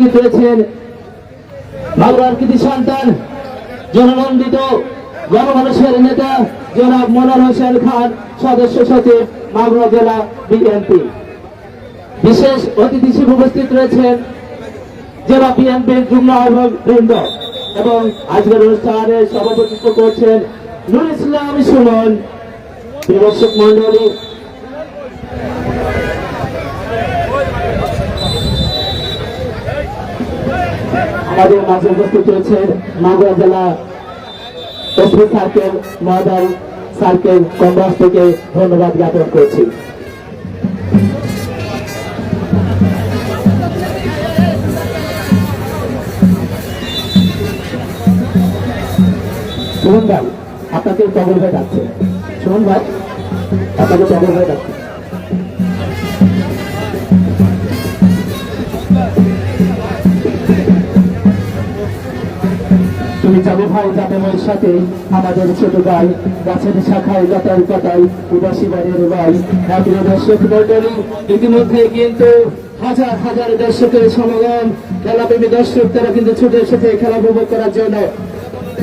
রয়েছেন বাংলার কৃতি সন্তান, জননন্দিত গণমানুষের নেতা জনাব মনোর হোসেন খান, সদস্য সচিব মাগুরা জেলা বিএনপি। বিশেষ অতিথি হিসেবে উপস্থিত রয়েছেন জেলা বিএনপির যুগ্ম আহ্বায়ক এবং আজকের অনুষ্ঠানে সভাপতিত্ব করছেন নুর ইসলাম সুমন। দর্শক মন্ডলী আমাদের মাঝে উপস্থিত রয়েছেন মাগুরা জেলা এসপি সার্কেল মহাদাল সার্কেল কংগ্রেস থেকে ধন্যবাদ জ্ঞাপন করছি। সুমন ভাই, আপনাকে টগর ভাই ডাকছে। সুমন ভাই, আপনাকে টগর ভাই ডাকছে। তুমি যাবে ভাই যাবে মায়ের সাথে আমাদের ছোট ভাই গাছের শাখায় লতার পাতায় উদাসী বাড়ির ভাই। প্রিয় দর্শক মন্ডলী ইতিমধ্যে কিন্তু হাজার হাজার দর্শকের সমাগম। খেলাপ্রেমী দর্শক, তারা কিন্তু ছুটে এসেছে খেলা উপভোগ করার জন্য।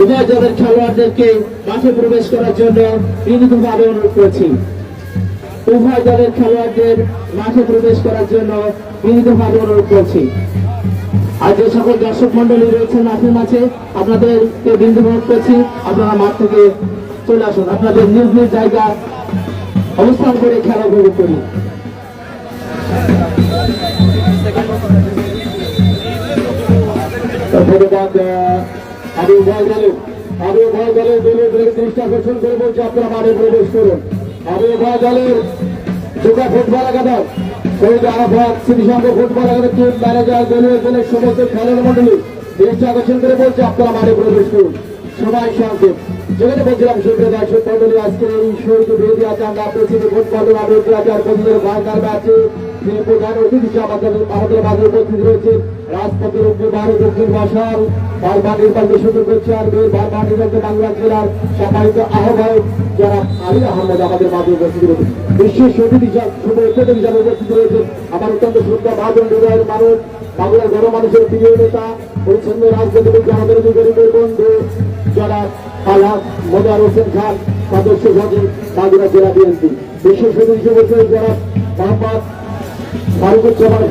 উভয় দলের খেলোয়াড়দেরকে মাঠে প্রবেশ করার জন্য বিনীতভাবে অনুরোধ করছি। উভয় দলের খেলোয়াড়দের মাঠে প্রবেশ করার জন্য বিনীতভাবে অনুরোধ করছি। আর যে সকল দর্শক মন্ডলী রয়েছেন মাঠের মাঝে আপনাদেরকে বিন্দু অনুরোধ করছি, আপনারা মাঠ থেকে চলে আসুন। আপনাদের নিজ নিজ জায়গা অবস্থান করে খেলা উপভোগ করি ধন্যবাদ আমি উভয় দলে আমি উভয় দলের দলীয় দৃষ্টি আকর্ষণ করে আপনারা মাঠে প্রবেশ করুন। আমি উভয় দলের দুটা ফুটবল একাদশ। স্মৃতিসংঘ ফুটবল টিম ম্যানেজার দলীয় দলের সমস্ত খেলোয়াড় মন্ডলী দৃষ্টি আকর্ষণ করে বলছে, আপনারা মাঠে প্রবেশ করুন। সবাই সংক্ষেপ যেখানে বলছিলাম সুপ্রিয় দর্শক মন্ডলী আজকে এই শহীদ বেদি আছে। আমরা প্রেসিডেন্ট ফুটবল আমরা আর প্রতিদিনের ভাইকার আছে। তিনি প্রধান অতিথি আমাদের আমাদের মাঝে উপস্থিত রয়েছে। রাজপথের উপরে ভারত দক্ষিণ ভাষার বারবার নির্বাচন শুরু করছে আর বারবার নির্বাচন বাংলা জেলার সম্মানিত আহ্বায়ক যারা আলী আহমদ আমাদের মাঝে উপস্থিত রয়েছে। অতিথি হিসাবে শুভ অতিথি হিসাবে উপস্থিত রয়েছে। আমার অত্যন্ত শ্রদ্ধা, ভাজন, হৃদয়ের মানুষ, বাংলার গণমানুষের প্রিয় নেতা, পরিচ্ছন্ন রাজনীতিবিদ আমাদের গরিবের বন্ধু যারা আল্লাহ মোদার হোসেন খান, সদস্য সচিব বাগুড়া জেলা বিএনপি। বিশেষ অতিথি হিসেবে যারা মোহাম্মদ ফারুকুজ্জামান